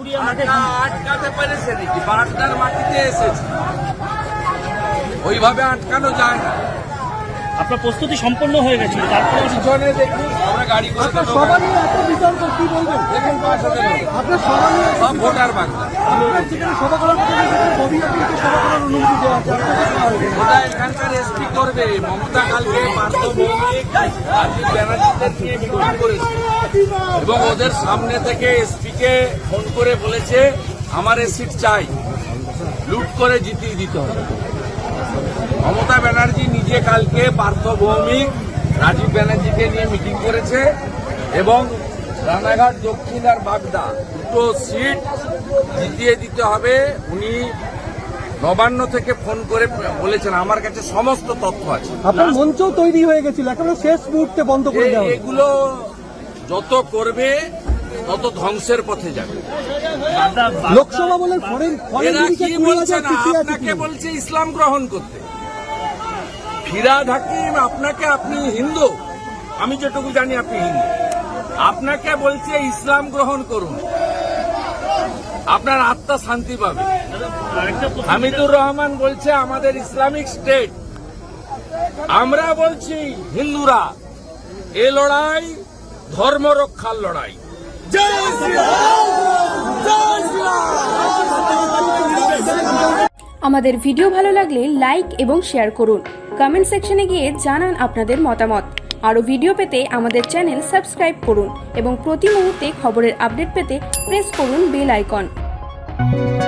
আটকাতে পেরেছে নাকি? বাগদার মাটিতে এসেছে। ওইভাবে আটকানো যায় না। আপনার প্রস্তুতি সম্পন্ন হয়ে গেছিল তারপরে পিছনে দেখুন আমরা গাড়ি করে আপনার দেবো। এত বিতর্ক কি বলবেন? দেখুন আপনার সভা সব ভোটার বাংলা। আপনার যেখানে সভা করার এসপি করবে। মমতা কালকে পার্থ ভৌমিক রাজীব ব্যানার্জিদের নিয়ে মিটিং করেছে। এবং ওদের সামনে থেকে এসপি কে ফোন করে বলেছে, আমার এ সিট চাই। লুট করে জিতিয়ে দিতে হবে। মমতা ব্যানার্জি নিজে কালকে পার্থ ভৌমিক রাজীব ব্যানার্জিকে নিয়ে মিটিং করেছে এবং রানাঘাট, দক্ষিণ আর বাগদা দুটো সিট জিতিয়ে দিতে হবে। উনি নবান্ন থেকে ফোন করে বলেছেন আমার কাছে সমস্ত তথ্য আছে। আপনার মঞ্চও তৈরি হয়ে গেছিল একেবারে শেষ মুহূর্তে বন্ধ করে দেওয়া এগুলো যত করবে তত ধ্বংসের পথে যাবে। লোকসভা বলে ফরেন আপনাকে বলছে ইসলাম গ্রহণ করতে। ফিরাদ হাকিম আপনাকে আপনি হিন্দু। আমি যেটুকু জানি আপনি হিন্দু। আপনাকে বলছে ইসলাম গ্রহণ করুন। আপনার আত্মা শান্তি পাবে। হামিদুর রহমান বলছে, আমাদের ইসলামিক স্টেট। আমরা বলছি, হিন্দুরা, এ লড়াই ধর্ম রক্ষার লড়াই। আমাদের ভিডিও ভালো লাগলে লাইক এবং শেয়ার করুন। কমেন্ট সেকশনে গিয়ে জানান আপনাদের মতামত। আরও ভিডিও পেতে আমাদের চ্যানেল সাবস্ক্রাইব করুন এবং প্রতি মুহূর্তে খবরের আপডেট পেতে প্রেস করুন বেল আইকন। Thank you.